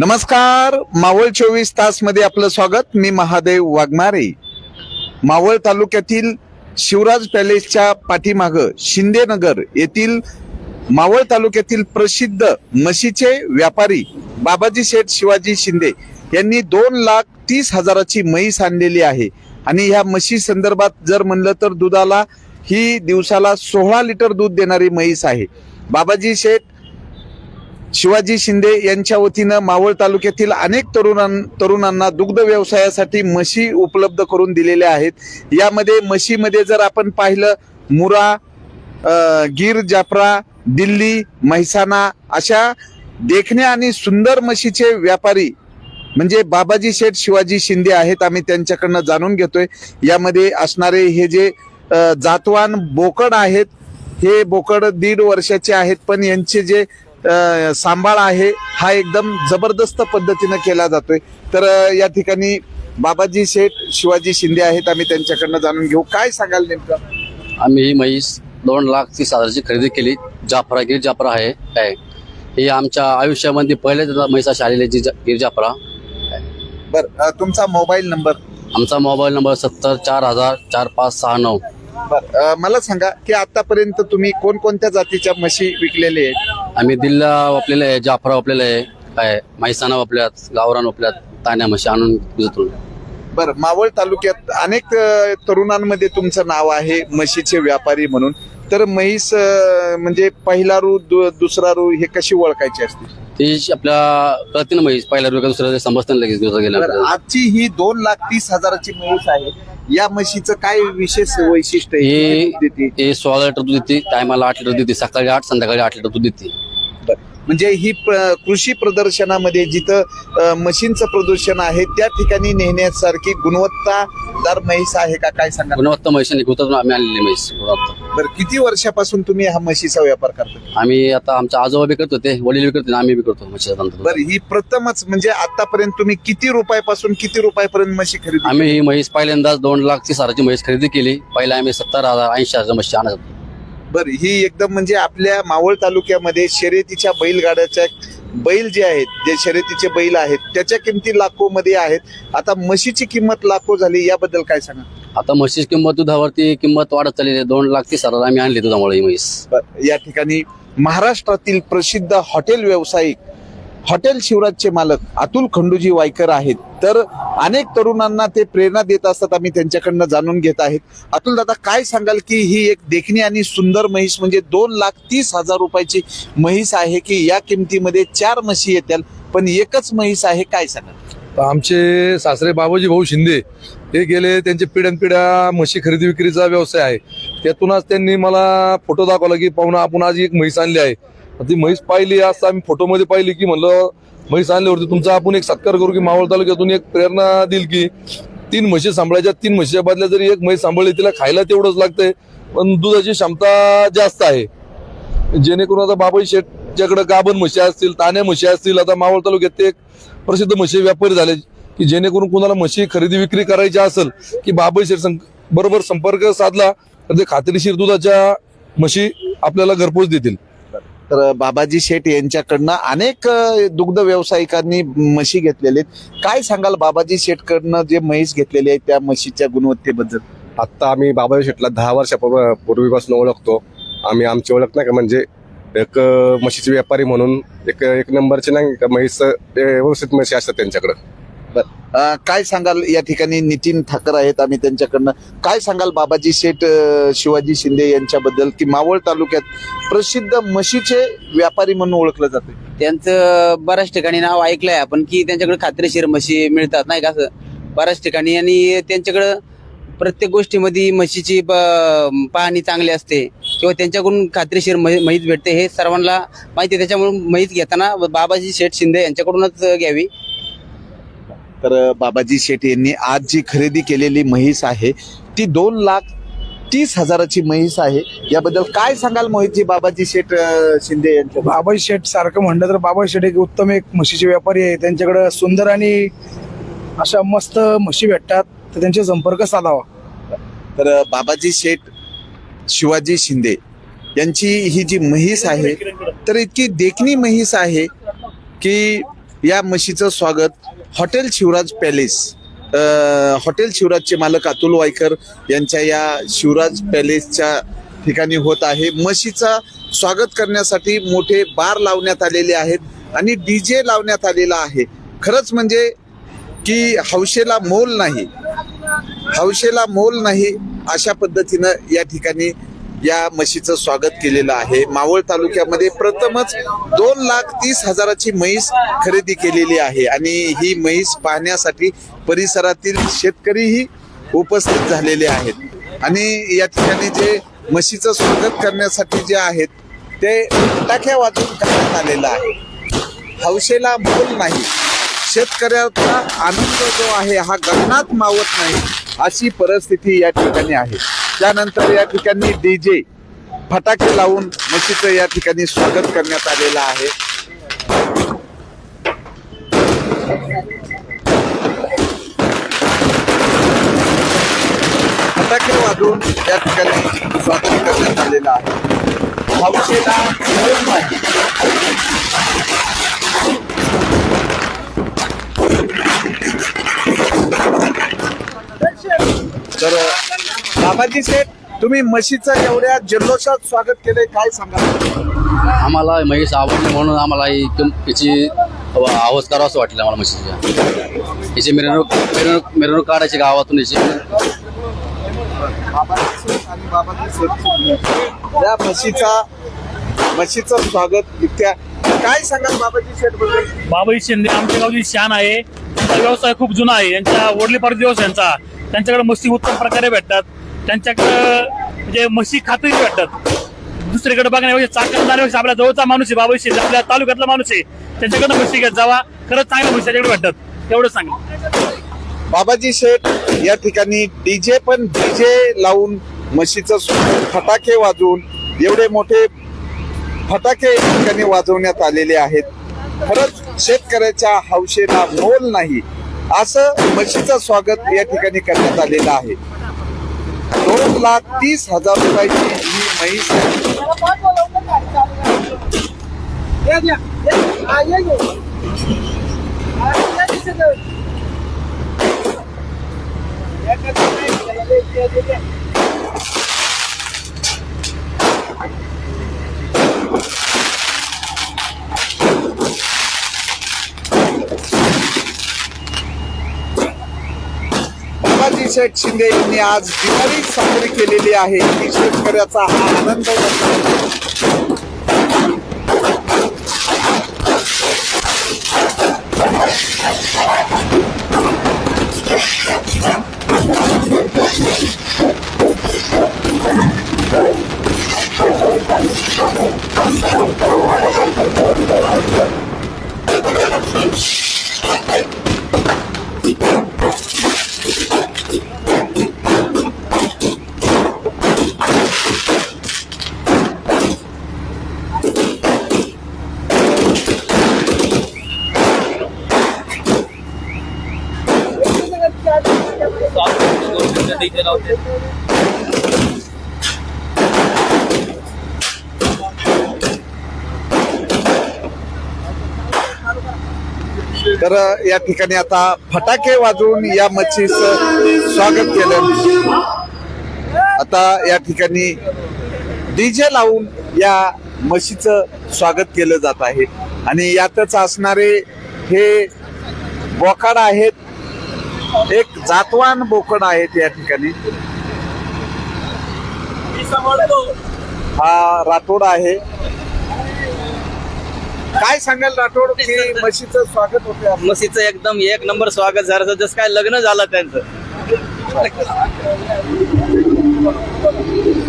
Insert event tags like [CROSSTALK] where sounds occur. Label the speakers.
Speaker 1: नमस्कार मावळ चोवीस तासमध्ये आपलं स्वागत. मी महादेव वाघमारे. मावळ तालुक्यातील शिवराज पॅलेसच्या पाठीमाग शिंदेनगर येथील मावळ तालुक्यातील प्रसिद्ध म्हशीचे व्यापारी बाबाजी शेठ शिवाजी शिंदे यांनी दोन लाख तीस हजाराची म्हैस आणलेली आहे. आणि ह्या म्हशी संदर्भात जर म्हणलं तर दुधाला ही दिवसाला सोळा लिटर दूध देणारी म्हैस आहे. बाबाजी शेठ शिवाजी शिंदे यांच्या वतीनं मावळ तालुक्यातील अनेक तरुणां तरुणांना दुग्ध व्यवसायासाठी म्हशी उपलब्ध करून दिलेल्या आहेत. यामध्ये म्हशीमध्ये जर आपण पाहिलं मुरा गीर जाफरा दिल्ली म्हैसाणा अशा देखण्या आणि सुंदर म्हशीचे व्यापारी म्हणजे बाबाजी शेठ शिवाजी शिंदे आहेत आम्ही त्यांच्याकडनं जाणून घेतोय. यामध्ये असणारे हे जे जातवान बोकड आहेत हे बोकड दीड वर्षाचे आहेत पण यांचे जे सांभाळ आहे हा एकदम जबरदस्त पद्धतीनं केला जातोय. तर या ठिकाणी बाबाजी शेठ शिवाजी शिंदे आहेत आम्ही त्यांच्याकडनं जाणून घेऊ. काय सांगाल नेमकं?
Speaker 2: आम्ही ही म्हैस दोन लाख तीस हजाराची खरेदी केली. जाफरा गिर जाफरा आहे. काय? ही आमच्या आयुष्यामध्ये पहिलेच म्हैस अशी आलेली जी गिर जाफरा
Speaker 1: बर तुमचा मोबाईल नंबर?
Speaker 2: आमचा मोबाईल नंबर सत्तर चार हजार चार पाच सहा नऊ.
Speaker 1: मला सांगा की आतापर्यंत तुम्ही कोणकोणत्या जातीच्या म्हशी विकलेले आहेत?
Speaker 2: आम्ही दिल्ला वापलेलं आहे जाफरा वापलेलं आहे काय म्हैसाणा वापल्यात गावरान वापल्यात ताण्या म्हशी आणून विजतून
Speaker 1: बर मावळ तालुक्यात अनेक अ, तरुणांमध्ये तुमचं नाव आहे म्हशीचे व्यापारी म्हणून. तर म्हैस अ, म्हणजे पहिला रू दु- दुसरा रू हे कशी ओळखायची असते?
Speaker 2: ती आपल्या कळते ना पहिल्या रुपया दुसऱ्या समजतं ना लगेच दिवसा गेल्या
Speaker 1: बरं, आजची ही दोन लाख तीस हजाराची म्हैस आहे या म्हशीचं काय विशेष वैशिष्ट्य आहे
Speaker 2: हे
Speaker 1: किती दूध देते?
Speaker 2: हे सोळा लिटर दूध देते टायमाला आठ लिटर देते सकाळी आठ संध्याकाळी आठ लिटर दूध देते.
Speaker 1: म्हणजे ही कृषी प्रदर्शनामध्ये जिथं म्हशींचं प्रदर्शन आहे त्या ठिकाणी नेहण्यासारखी गुणवत्तादार म्हैस आहे का? काय सांगा
Speaker 2: गुणवत्ता म्हैसाने गुतातून आम्ही आणलेली म्हैस गुणवत्ता.
Speaker 1: बरं किती वर्षापासून तुम्ही हा म्हशीचा व्यापार करता?
Speaker 2: आम्ही आता आमच्या आजोबा बी करत होते वडील बी करते आम्ही बी करतो म्हशीचा.
Speaker 1: बरं ही प्रथमच म्हणजे आतापर्यंत तुम्ही किती रुपयापासून किती रुपयापर्यंत म्हशी खरेदी
Speaker 2: आम्ही ही म्हैस पहिल्यांदाच दोन लाख तीस हजाराची म्हैस खरेदी केली. पहिला आम्ही सत्तर हजार ऐंशी हजारच्या म्हशी आणत होतो
Speaker 1: बरं ही एकदम म्हणजे आपल्या मावळ तालुक्यामध्ये शर्यतीच्या बैलगाड्याच्या बैल जे आहेत जे शर्यतीचे बैल आहेत त्याच्या किमती लाखो मध्ये आहेत. आता म्हशीची किंमत लाखो झाली याबद्दल काय सांगा?
Speaker 2: आता म्हशीची किंमत दुधावरती किंमत वाढत चालली आहे. दोन लाख तीस हजार आम्ही आणली दुधामुळे म्हैस.
Speaker 1: बरं, या ठिकाणी महाराष्ट्रातील प्रसिद्ध हॉटेल व्यावसायिक हॉटेल शिवराजचे मालक अतुल खंडूजी वायकर आहेत. तर अनेक तरुणांना ते प्रेरणा देत असतात आम्ही त्यांच्याकडनं जाणून घेत आहेत. अतुल दादा काय सांगाल की ही एक देखणी आणि सुंदर म्हैस म्हणजे दोन लाख तीस हजार रुपयाची म्हैस आहे की या किमतीमध्ये चार म्हशी येतील पण एकच म्हैस आहे काय सांगाल?
Speaker 3: आमचे सासरे बाबाजी भाऊ शिंदे हे गेले त्यांचे पिढ्यानपिढ्या म्हशी खरेदी विक्रीचा व्यवसाय आहे. त्यातूनच त्यांनी मला फोटो दाखवला की पाहुणा आपण आज एक म्हैस आणली आहे. ती म्हैस पाहिली असं आम्ही फोटोमध्ये पाहिली की म्हणलं म्हैस आणल्यावरती तुमचा आपण एक सत्कार करू की मावळ तालुक्यातून एक प्रेरणा देईल की तीन म्हशी सांभाळायच्या तीन म्हशीच्या बदल्या जरी एक म्हैस सांभाळली तिला खायला तेवढंच लागतंय पण दुधाची क्षमता जास्त आहे. जेणेकरून आता बाबाई शेठच्याकडे गाभण म्हशी असतील ताण्या म्हशी असतील आता मावळ तालुक्यात ते एक प्रसिद्ध म्हशी व्यापारी झाले की जेणेकरून कुणाला म्हशी खरेदी विक्री करायची असेल की बाबाई शेठ सं- बरोबर संपर्क साधला तर ते खात्रीशीर दुधाच्या म्हशी आपल्याला घरपोच देतील.
Speaker 1: तर बाबाजी शेठ यांच्याकडनं अनेक दुग्ध व्यावसायिकांनी म्हशी घेतलेले आहेत. काय सांगाल बाबाजी शेठकडनं जे म्हैस घेतलेले आहे त्या म्हशीच्या गुणवत्तेबद्दल?
Speaker 4: आत्ता आम्ही बाबा शेठला दहा वर्षापूर्वीपासून ओळखतो. आम्ही आमची ओळख नाही का म्हणजे एक म्हशीचे व्यापारी म्हणून एक एक नंबरचे नाही का म्हैस व्यवस्थित म्हशी असतात त्यांच्याकडं.
Speaker 1: काय सांगाल या ठिकाणी? नितीन ठाकर आहेत आम्ही त्यांच्याकडनं. काय सांगाल बाबाजी शेठ शिवाजी शिंदे यांच्याबद्दल? की मावळ तालुक्यात प्रसिद्ध म्हशीचे व्यापारी म्हणून ओळखलं जाते
Speaker 5: त्यांचं बऱ्याच ठिकाणी नाव ऐकलंय आपण की त्यांच्याकडे खात्रीशीर म्हशी मिळतात नाही का असं? बऱ्याच ठिकाणी. आणि त्यांच्याकडं प्रत्येक गोष्टीमध्ये म्हशीची ब- पाहणी चांगली असते किंवा त्यांच्याकडून खात्रीशीर म्है- म्हैस भेटते हे सर्वांना माहिती आहे. त्याच्यामुळे म्हैस घेताना बाबाजी शेठ शिंदे यांच्याकडूनच घ्यावी.
Speaker 1: तर बाबाजी शेठ यांनी आज जी खरेदी केलेली म्हैस आहे ती दोन लाख तीस हजाराची म्हैस आहे. याबद्दल काय सांगाल मोहितजी बाबाजी शेठ शिंदे यांच्या?
Speaker 6: बाबाई शेठ सारखं म्हणलं तर बाबाई शेठ एक उत्तम एक म्हशीचे व्यापारी आहे. त्यांच्याकडे सुंदर आणि अशा मस्त म्हशी भेटतात तर त्यांचे संपर्क साधावा.
Speaker 1: तर बाबाजी शेठ शिवाजी शिंदे यांची ही जी म्हैस आहे तर इतकी देखणी म्हैस आहे की या म्हशीचं स्वागत हॉटेल शिवराज पॅलेस हॉटेल शिवराजचे मालक अतुल वायकर यांच्या या शिवराज पॅलेसच्या ठिकाणी होत आहे. म्हशीचा स्वागत करण्यासाठी मोठे बार लावण्यात आलेले आहेत आणि डीजे लावण्यात आलेला आहे. खरंच म्हणजे की हौशेला मोल नाही. हौशेला मोल नाही अशा पद्धतीनं या ठिकाणी या म्हशीचं स्वागत केलेलं आहे. मावळ तालुक्यामध्ये प्रथमच दोन लाख तीस हजाराची म्हैस खरेदी केलेली आहे आणि ही म्हैस पाहण्यासाठी परिसरातील शेतकरीही उपस्थित झालेले आहेत. आणि या ठिकाणी जे म्हशीचं स्वागत करण्यासाठी जे आहेत ते फटाक्या वाजून करण्यात आलेलं आहे. हौशेला मोल नाही. शेतकऱ्याचा आनंद जो आहे हा गगनात मावत नाही अशी परिस्थिती या ठिकाणी आहे. त्यानंतर या ठिकाणी डीजे फटाके लावून मशीचं या ठिकाणी स्वागत करण्यात आलेलं आहे. फटाके वाजवून या ठिकाणी स्वागत करण्यात आलेलं आहे. हौशेला तर बाबाजी शेठ तुम्ही म्हशीचं एवढ्या जल्लोषात स्वागत केलंय काय सांगा
Speaker 2: आम्हाला म्हैस आवडली म्हणून आम्हाला ही किम- आवाज करावं असं वाटलं आम्हाला म्हशीच्या याची मिरवणूक मिरवणूक मिरवणूक काढायची गावातून याची
Speaker 1: या म्हशीचा म्हशीचं स्वागत इतक्या काय सांगाल बाबाजी शेठबद्दल?
Speaker 7: बाबाई शिंदे आमच्या गावची शान आहे. त्यांचा व्यवसाय खूप जुना आहे. यांच्या वडली दिवस यांचा. त्यांच्याकडे म्हशी उत्तम प्रकारे भेटतात. त्यांच्याकडं म्हणजे म्हशी खात्री वाटतात दुसरीकडे बघण्यापेक्षा चाकण जाण्यापेक्षा आपल्या जवळचा माणूस आहे बाबाशी आपल्या तालुक्यातला माणूस आहे. त्याच्याकडनं म्हशी घेत जावा. खरंच चांगल्या म्हशी त्याच्याकडे वाटतात एवढं सांगा.
Speaker 1: बाबाजी शेठ या ठिकाणी डीजे पण डीजे लावून म्हशीचं फटाके वाजवून एवढे मोठे फटाके या ठिकाणी वाजवण्यात आलेले आहेत. खरंच शेतकऱ्याच्या हौशेला मोल नाही. असं म्हशीचं स्वागत या ठिकाणी करण्यात आलेलं आहे. दोन लाख तीस हजार रुपयाची ही म्हैस आहे. बाबाजी शिंदे यांनी आज दिवाळी साजरी केलेली आहे. की शेतकऱ्याचा हा आनंद व्यक्त तर या ठिकाणी आता फटाके वाजवून या मच्छीच स्वागत केलं. आता या ठिकाणी डीजे लावून या म्हशीचं स्वागत केलं जात आहे. आणि यातच असणारे हे बोकाड आहेत एक जातवान बोकड आहेत या ठिकाणी. हा राठोड आहे. काय सांगाल राठोड? की म्हशीचं स्वागत होते
Speaker 5: मसीचं एकदम एक नंबर स्वागत झालं. जसं काय लग्न झालं त्यांचं. [LAUGHS]